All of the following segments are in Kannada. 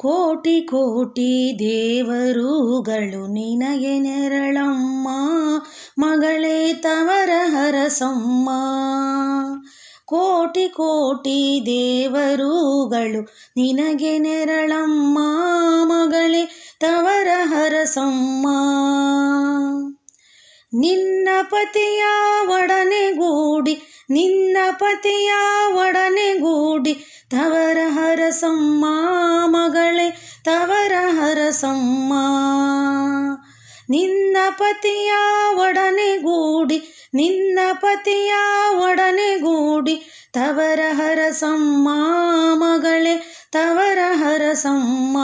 ಕೋಟಿ ಕೋಟಿ ದೇವರುಗಳು ನಿನಗೆ ನೆರಳಮ್ಮ, ಮಗಳೇ ತವರ ಹರಸಮ್ಮ. ಕೋಟಿ ಕೋಟಿ ದೇವರುಗಳು ನಿನಗೆ ನೆರಳಮ್ಮ, ಮಗಳೇ ತವರ ಹರಸಮ್ಮ. ನಿನ್ನ ಪತಿಯ ಒಡನೆಗೂಡಿ ನಿನ್ನ ಪತಿಯ ಒಡನೆಗೂಡಿ ತವರ ಹರಸಮ್ಮ ಮಗಳೇ ತವರ ಹರಸಮ್ಮ ನಿನ್ನ ಪತಿಯ ಒಡನೆಗೂಡಿ ನಿನ್ನ ಪತಿಯ ಒಡನೆಗೂಡಿ ತವರ ಹರಸಮ್ಮ ಮಗಳೇ ತವರ ಹರಸಮ್ಮ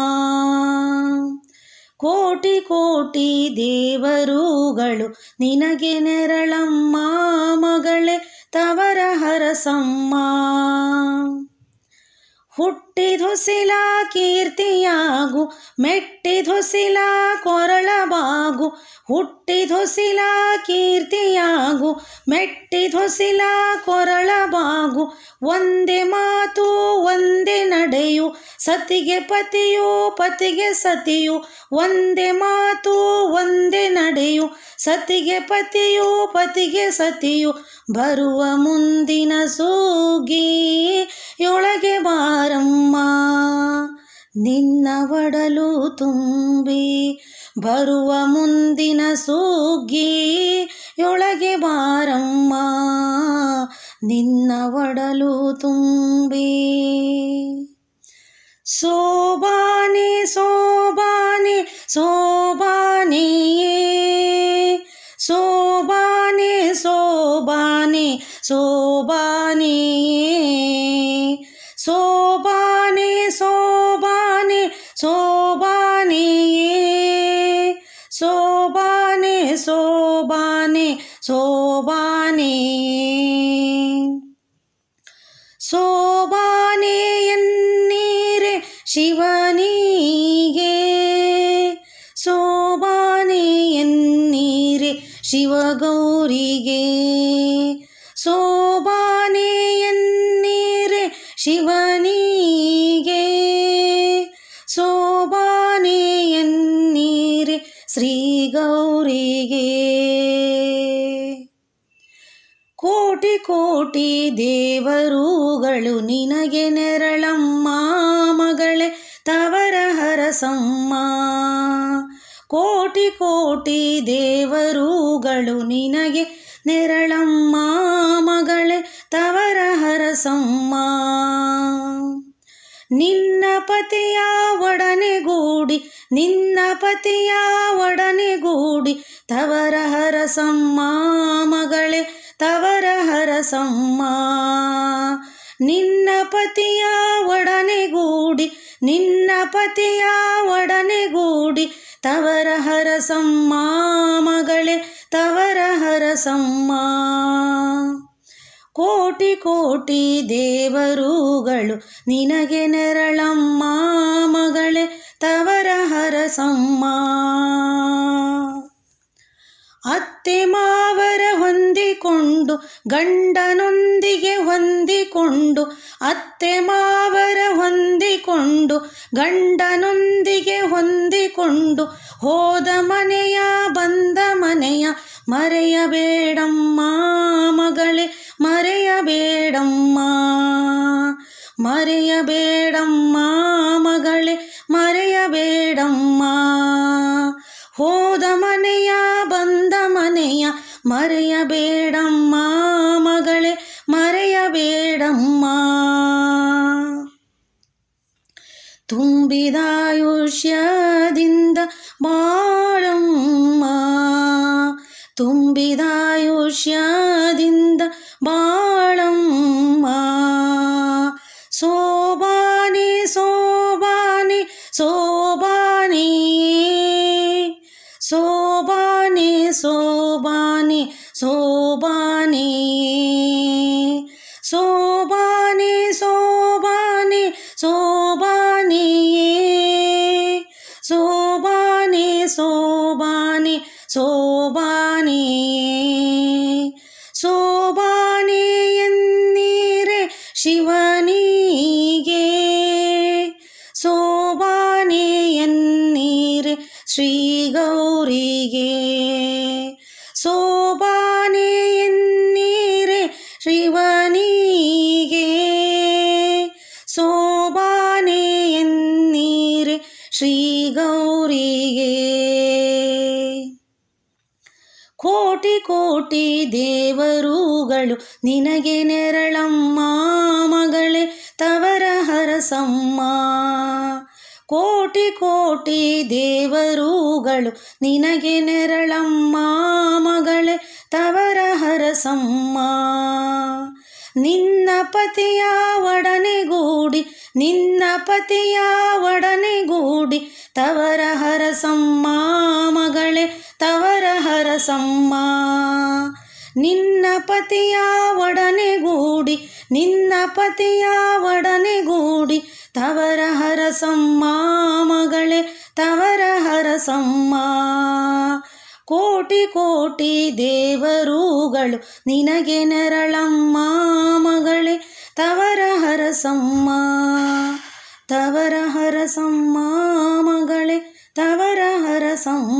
ಕೋಟಿ ಕೋಟಿ ದೇವರುಗಳು, ನಿನಗೆ ನೆರಳಮ್ಮ ಮಗಳೇ ತವರ ಹರಸಮ್ಮ ಹುಟ್ಟಿದೊಸಿಲ ಕೀರ್ತಿಯಾಗು ಮೆಟ್ಟಿದೊಸಿಲ ಕೊರಳಬಾಗು ಹುಟ್ಟಿದೊಸಿಲ ಕೀರ್ತಿಯಾಗು ಮೆಟ್ಟಿದೊಸಿಲ ಕೊರಳಬಾಗು ಒಂದೇ ಮಾತು ಒಂದೇ ನಡೆಯು ಸತಿಗೆ ಪತಿಯು, ಪತಿಗೆ ಸತಿಯು, ಒಂದೇ ಮಾತು, ಒಂದೇ ನಡೆಯು. ಸತಿಗೆ ಪತಿಯು, ಪತಿಗೆ ಸತಿಯು, ಬರುವ ಮುಂದಿನ ಸೂಗಿ, ಯೊಳಗೆ ಬಾರಮ್ಮ. ನಿನ್ನ ಒಡಲು ತುಂಬಿ, ಬರುವ ಮುಂದಿನ ಸುಗ್ಗಿ ശോഭനയേ ശോഭാനെ ശോഭാനെ ശോഭാനേ ശോഭാനേ എന്നീരെ ശിവനീയേ. ശോഭാനേ എന്നീരെ ശിവഗൗരികേ ശോഭാനേ എന്നീരെ ശിവനീ ಕೋಟಿ ದೇವರುಗಳು ನಿನಗೆ ನೆರಳಮ್ಮ ಮಗಳೇ, ತವರ ಹರಸಮ್ಮ. ಕೋಟಿ ಕೋಟಿ ದೇವರುಗಳು ನಿನಗೆ ನೆರಳಮ್ಮ ಮಗಳೇ, ತವರ ಹರಸಮ್ಮ. ನಿನ್ನ ಪತಿಯ ಒಡನೆಗೂಡಿ ನಿನ್ನ ಪತಿಯ ಒಡನೆಗೂಡಿ ತವರ ಹರಸಮ್ಮ ಮಗಳೇ ತವರ ಹರಸಮ್ಮ ನಿನ್ನ ಪತಿಯ ಒಡನೆಗೂಡಿ, ನಿನ್ನ ಪತಿಯ ಒಡನೆಗೂಡಿ ತವರ ಹರಸಮ್ಮ ಮಗಳೇ ತವರ ಹರಸಮ್ಮ ಕೋಟಿ ಕೋಟಿ ದೇವರುಗಳು ನಿನಗೆ ನೆರಳಮ್ಮ. ಮಗಳೇ ತವರ ಹರಸಮ್ಮ ಅತ್ತೆ ಮಾವರ ಹೊಂದಿಕೊಂಡು ಗಂಡನೊಂದಿಗೆ ಹೊಂದಿಕೊಂಡು, ಅತ್ತೆ ಮಾವರ ಹೊಂದಿಕೊಂಡು, ಗಂಡನೊಂದಿಗೆ ಹೊಂದಿಕೊಂಡು ಹೋದ ಮನೆಯ, ಬಂದ ಮನೆಯ, ಮರೆಯಬೇಡಮ್ಮ ಮಗಳೇ, ಮರೆಯಬೇಡಮ್ಮ ಮರೆಯಬೇಡಮ್ಮ ಮಗಳೇ, ಮರೆಯಬೇಡಮ್ಮ. மறையபேடம்மா மகளே மறையபேடம்மா ತುಂಬಿದಾಯುಷ್ಯದಿಂದ ಬಾಳಮ್ಮ ತುಂಬಿದಾಯುಷ್ಯದಿಂದ ಬಾಳಮ್ಮ ಸೋಬಾನಿ ಸೋಬಾನಿ ಸೋಬಾನಿ ಸೋಬಾ ಸೋಬಾನೆ ಸೋಬಾನೆ ಸೋಬಾನೆ ಸೋಬಾನೆ ಸೋಬಾನೆ ಸೋಬಾನೆಯೇ ಸೋಬಾನೆ ಸೋಬಾನೆ ಸೋಬಾನೆಯೇ ಗೌರಿಗೆ ಸೋಬಾನೆ ಎನ್ನೀರೆ ಶಿವನಿಗೆ. ಸೋಬಾನೆ ಎನ್ನೀರೆ ಶ್ರೀ ಗೌರಿಗೆ ಕೋಟಿ ಕೋಟಿ ದೇವರುಗಳು ನಿನಗೆ ನೆರಳಮ್ಮ ಮಗಳೇ, ತವರ ಹರಸಮ್ಮ. ಕೋಟಿ ಕೋಟಿ ದೇವರುಗಳು ನಿನಗೆ ನೆರಳಮ್ಮ ಮಗಳೇ ತವರ ಹರಸಮ್ಮ ನಿನ್ನ ಪತಿಯ ಒಡನೆಗೂಡಿ ನಿನ್ನ ಪತಿಯ ಒಡನೆಗೂಡಿ ತವರ ಹರಸಮ್ಮ ಮಗಳೇ ತವರ ಹರಸಮ್ಮ ನಿನ್ನ ಪತಿಯ ಒಡನೆಗೂಡಿ ನಿನ್ನ ಪತಿಯ ಒಡನೆಗೂಡಿ ತವರ ಹರಸಮ್ಮ ಮಗಳೇ ತವರ ಹರಸಮ್ಮ ಕೋಟಿ ಕೋಟಿ ದೇವರುಗಳು, ನಿನಗೆ ನೆರಳಮ್ಮ ಮಗಳೇ ತವರ ಹರಸಮ್ಮ ತವರ ಹರಸಮ್ಮ ಮಗಳೇ ತವರ ಹರಸಮ್ಮ